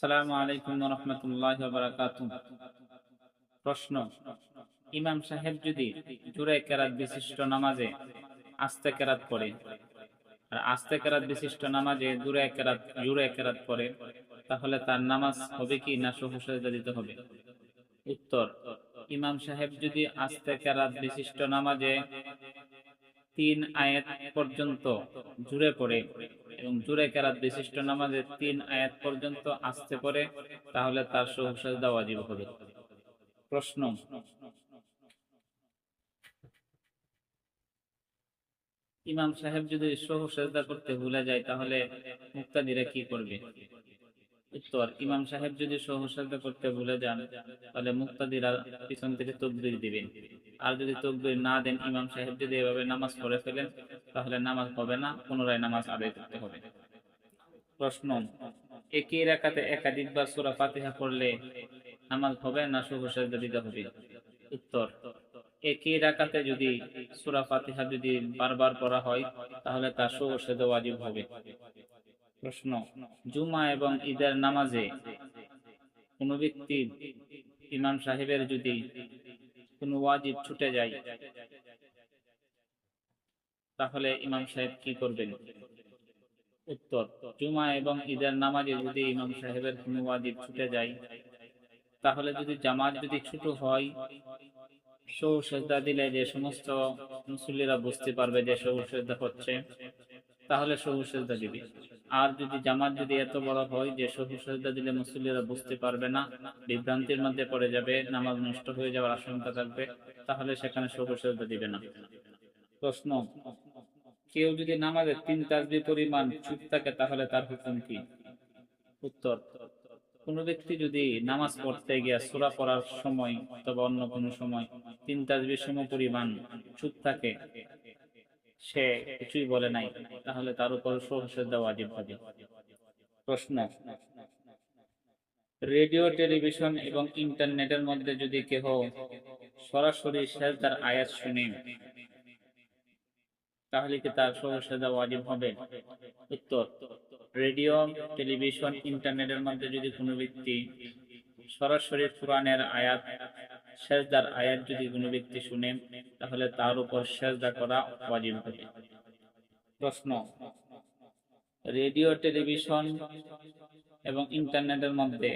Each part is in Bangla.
সালামু আলাইকুম রহমতুল্লাহ প্রশ্ন, ইমাম সাহেব যদি জুড়ে কেরাত বিশিষ্ট নামাজে আস্তে কেরাত পড়ে, আর আস্তে কেরাত বিশিষ্ট নামাজে দূরে কেরাত জুড়ে কেরাত পড়ে, তাহলে তার নামাজ হবে কি না সহুসেজদা দিতে হবে? উত্তর, ইমাম সাহেব যদি আস্তে কেরাত বিশিষ্ট নামাজে তিন আয়াত পর্যন্ত জুড়ে পড়ে এবং জুড়ে কেরাত বিশিষ্ট নামাজে তিন আয়াত পর্যন্ত আসতে পড়ে তাহলে তার সহুসেজদা ওয়াজিব হবে। প্রশ্ন। ইমাম সাহেব যদি সহুসেজদা করতে ভুলে যায়, তাহলে মুক্তাদিরা কি করবে? উত্তর, ইমাম সাহেব যদি সহসাজদা করতে ভুলে যান, তাহলে মুক্তাদিরা পিছন থেকে তকবির দিবেন আর যদি তকবির না দেন, ইমাম সাহেব যদি এভাবে নামাজ পড়ে ফেলেন তাহলে নামাজ হবে না, পুনরায় নামাজ আদায় করতে হবে। প্রশ্ন, একই রাকাতে একাধিকবার সূরা ফাতিহা পড়লে নামাজ হবে না সহসাজদা দিতে হবে? উত্তর, একই রাকাতে যদি সূরা ফাতিহা যদি বারবার পড়া হয়, তাহলে তার সহসাজদা ওয়াজিব হবে। প্রশ্ন, জুমা এবং ঈদের নামাজে কোনো ব্যক্তি ইমাম সাহেবের যদি কোনো ওয়াজিব ছুটে যায় তাহলে ইমাম সাহেব কি করবেন? উত্তর, জুমা এবং ঈদের নামাজে যদি ইমাম সাহেবের কোনো ওয়াজিব ছুটে যায়, তাহলে যদি জামাত যদি ছোট হয় সৌ সেজদা দিলে যে সমস্ত মুসল্লিরা বুঝতে পারবে যে সৌ সেজদা হচ্ছে, তাহলে সহু সেজদা দিবে। আর যদি জামাত যদি এত বড় হয় যে সহু সেজদা দিলে মুসল্লিরা বুঝতে পারবে না, বিভ্রান্তির মধ্যে পড়ে যাবে, নামাজ নষ্ট হয়ে যাওয়ার আশঙ্কা থাকবে, তাহলে সেখানে সহু সেজদা দিবে না। প্রশ্ন কেউ যদি নামাজে তিন তাজবি পরিমাণ চুপ থাকে, তাহলে তার হুকুম কি? উত্তর, কোন ব্যক্তি যদি নামাজ পড়তে গিয়ে সূরা পড়ার সময় অথবা অন্য কোনো সময় তিন তাজবির সম পরিমাণ চুপ থাকে, সে কিছুই বলে নাই, তাহলে তার উপর সহসেজদা ওয়াজিব হবে। প্রশ্ন, রেডিও, টেলিভিশন এবং ইন্টারনেটের মধ্যে যদি কেহ সরাসরি সেজদার আয়াত শুনে তাহলে কি তার সহসেজদা ওয়াজিব হবে? উত্তর, রেডিও, টেলিভিশন, ইন্টারনেটের মধ্যে যদি কোনো ব্যক্তি সরাসরি কোরআনের আয়াত, সেজদার আয়াত যদি কোনো ব্যক্তি শুনে, তাহলে তার উপর সেজদা করা ওয়াজিব হবে। প্রশ্ন, রেডিও, টেলিভিশন এবং ইন্টারনেটের মধ্যে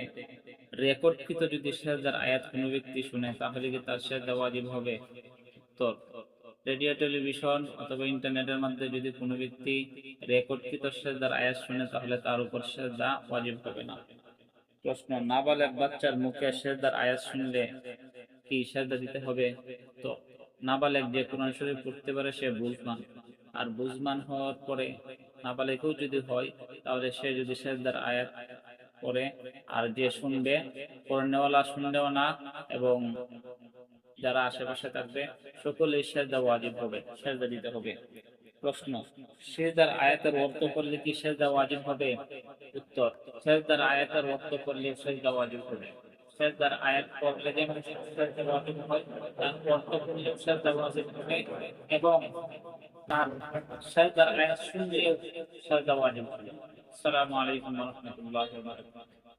রেকর্ডকৃত যদি সেজদার আয়াত কোনো ব্যক্তি শুনে, তাহলে কি তার সেজদা ওয়াজিব হবে? উত্তর রেডিও, টেলিভিশন অথবা ইন্টারনেটের মধ্যে যদি কোনো ব্যক্তি রেকর্ডকৃত সেজদার আয়াত শুনে, তাহলে তার উপর সেজদা ওয়াজিব হবে না। প্রশ্ন নাবালেক বাচ্চার মুখে সেজদার আয়াত শুনলে কি সেজদা দিতে হবে? তো নাবালেক যে কোরআন শরীফ পড়তে পারে সে বুঝমান আর বুঝমান হওয়ার পরে নাবালেকও যদি হয়, তাহলে সে যদি সেজদার আয়াত পড়ে, আর যে শুনবে পড়নেওয়ালা শুনলেও না, এবং যারা আশেপাশে থাকবে, সকলে সেজদা ওয়াজিব হবে, সেজদা দিতে হবে। প্রশ্ন, সেজদার আয়াতের অর্থ করলে কি সেজদা ওয়াজিব হবে? উত্তর, সেজদার আয়াতের অর্থ করলে সেজদা ওয়াজিব হবে। সেজদার আয়াত পড়লে সেজদা ওয়াজিব হয়, তার অর্থ করলে সেজদা ওয়াজিব হবে এবং তার সেজদার আয়াত সেজদা ওয়াজিব হবে। আসসালামু আলাইকুম ওয়া রাহমাতুল্লাহি ওয়া বারাকাতুহু।